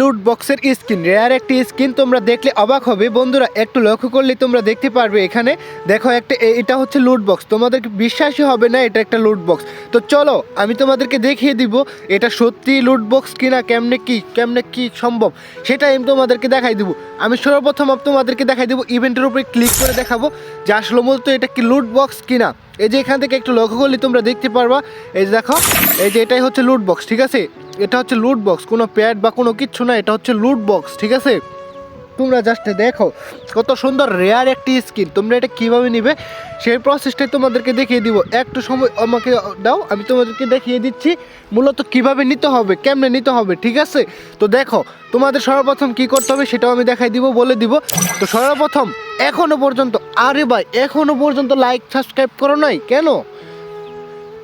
লুট বক্সের skin rare একটি স্কিন তোমরা দেখলে অবাক হবে। বন্ধুরা, একটু লক্ষ্য করলে তোমরা দেখতে পারবে এখানে। দেখো একটা এটা হচ্ছে লুট বক্স তোমাদেরকে বিশ্বাসই হবে না, এটা একটা লুট বক্স তো চলো, আমি তোমাদেরকে দেখিয়ে দিব, এটা সত্যি লুট বক্স কিনা, কেমনে কি কেমনে কি সম্ভব সেটা আমি তোমাদেরকে দেখাই দিব। আমি সর্বপ্রথম তোমাদেরকে দেখাই দিব, ইভেন্টের উপরে ক্লিক করে দেখাবো। যে আসলে মূলত এটা কি লুট বক্স কিনা। এই যে এখান থেকে একটু লক্ষ্য করলে তোমরা দেখতে পারবা। এই যে দেখো, এই যে এটাই হচ্ছে লুট বক্স ঠিক আছে? এটা হচ্ছে লুট বক্স কোনো প্যাড বা কোনো কিচ্ছু না, এটা হচ্ছে লুট বক্স ঠিক আছে? তোমরা জাস্ট দেখো কত সুন্দর রেয়ার একটি স্কিন তোমরা এটা কীভাবে নিবে? সেই প্রসেসটাই তোমাদেরকে দেখিয়ে দিব। একটু সময় আমাকে দাও, আমি তোমাদেরকে দেখিয়ে দিচ্ছি মূলত কীভাবে নিতে হবে, কেমনে নিতে হবে, ঠিক আছে? তো দেখো, তোমাদের সর্বপ্রথম কি করতে হবে সেটাও আমি দেখাই দিব, বলে দিব। তো সর্বপ্রথম এখনও পর্যন্ত, আরে ভাই এখনও পর্যন্ত লাইক সাবস্ক্রাইব করো নাই, কেন?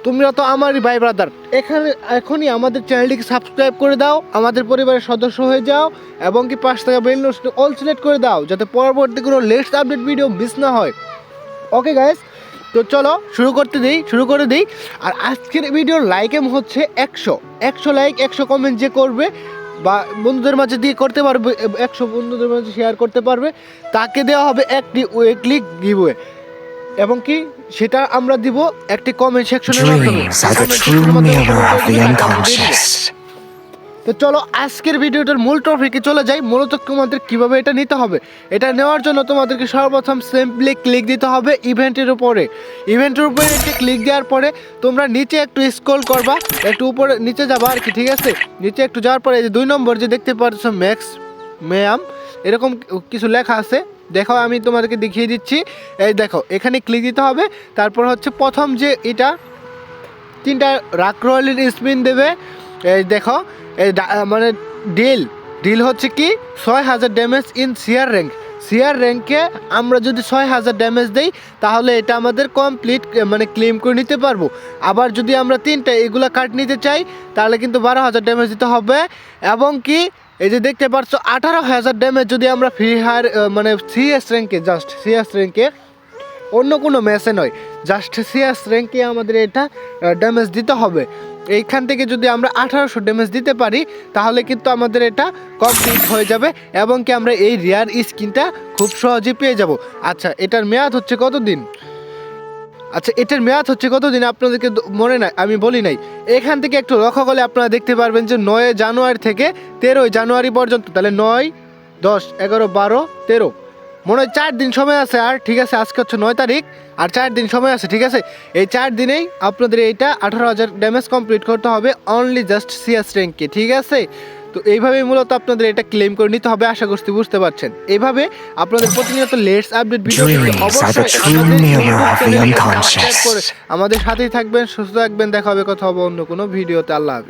তোমরা তো আমারই ভাই ব্রাদার এখানে এখনই আমাদের চ্যানেলটিকে সাবস্ক্রাইব করে দাও, আমাদের পরিবারের সদস্য হয়ে যাও, এবং কি পাঁচ টাকা বেল অল সিলেক্ট করে দাও, যাতে পরবর্তী কোনো লেটেস্ট আপডেট ভিডিও মিস না হয়। ওকে গাইস তো চলো, শুরু করতে দিই, শুরু করে দিই। আর আজকের ভিডিওর লাইক এম হচ্ছে একশো। একশো লাইক একশো কমেন্ট যে করবে, বা বন্ধুদের মাঝে দিয়ে করতে পারবে, একশো বন্ধুদের মাঝে শেয়ার করতে পারবে, তাকে দেওয়া হবে একটি উইকলি গিভওয়ে এবং কি? সেটা আমরা দিব একটি কমেন্ট সেকশনের মাধ্যমে. তো চলো আজকের ভিডিওটার মূল টপিকে চলে যাই। মূলত তোমাদের কীভাবে এটা নিতে হবে? এটা নেওয়ার জন্য তোমাদেরকে সর্বপ্রথম সিম্পলি ক্লিক দিতে হবে ইভেন্টের উপরে। ইভেন্টের উপরে একটি ক্লিক দেওয়ার পরে তোমরা নিচে একটু স্ক্রল করবা একটু উপরে নিচে যাবা আর কি ঠিক আছে? নিচে একটু যাওয়ার পরে এই যে দুই নম্বর যে দেখতে পাচ্ছ ম্যাক্স ম্যাম এরকম কিছু লেখা আছে। দেখো, আমি তোমাদেরকে দেখিয়ে দিচ্ছি। এই দেখো, এখানে ক্লিক দিতে হবে। তারপর হচ্ছে প্রথম যে এটা, তিনটা রাক রয়েলের স্পিন দেবে। এই দেখো, এই মানে ডিল ডিল হচ্ছে কি? ছয় হাজার ড্যামেজ ইন সিয়ার র্যাঙ্ক সিয়ার র্যাঙ্কে আমরা যদি ছয় হাজার ড্যামেজ দেই, তাহলে এটা আমাদের কমপ্লিট মানে ক্লেম করে নিতে পারব। আবার যদি আমরা তিনটা এগুলা কাট নিতে চাই, তাহলে কিন্তু বারো হাজার ড্যামেজ দিতে হবে। এবং কি? এই যে দেখতে পাচ্ছ, আঠারো হাজার ড্যামেজ যদি আমরা ফ্রি হায়ার মানে সিএস র্যাঙ্কে জাস্ট সিএস র্যাঙ্কে অন্য কোনো ম্যাচে নয় জাস্ট সিএস র্যাঙ্কে আমাদের এটা ড্যামেজ দিতে হবে। এইখান থেকে যদি আমরা আঠারোশো ড্যামেজ দিতে পারি, তাহলে কিন্তু আমাদের এটা কমপ্লিট হয়ে যাবে এবং কি আমরা এই রেয়ার স্কিনটা খুব সহজে পেয়ে যাব। আচ্ছা এটার মেয়াদ হচ্ছে কতদিন? আচ্ছা এটার মেয়াদ হচ্ছে কতদিন? আপনাদেরকে মনে নাই, আমি বলি নাই। এখান থেকে একটু লক্ষ্য করলে আপনারা দেখতে পারবেন যে নয় জানুয়ারি থেকে তেরোই জানুয়ারি পর্যন্ত, তাহলে নয়, দশ, এগারো, বারো, তেরো। মনে হয় চার দিন সময় আছে, আর ঠিক আছে, আজকে হচ্ছে নয় তারিখ, আর চার দিন সময় আছে, ঠিক আছে? এই চার দিনেই আপনাদের এইটা আঠারো হাজার ড্যামেজ কমপ্লিট করতে হবে অনলি জাস্ট সিএস র্যাঙ্কে ঠিক আছে? তো এইভাবে মূলত আপনাদের এটা ক্লেম করে নিতে হবে আশা করছি বুঝতে পারছেন। এইভাবে আপনাদের প্রতিনিয়ত লেটস আপডেট ভিডিও অবশ্যই আমাদের সাথেই থাকবেন সুস্থ থাকবেন দেখা হবে কথা হবে অন্য কোনো ভিডিওতে আল্লাহ হাফিজ।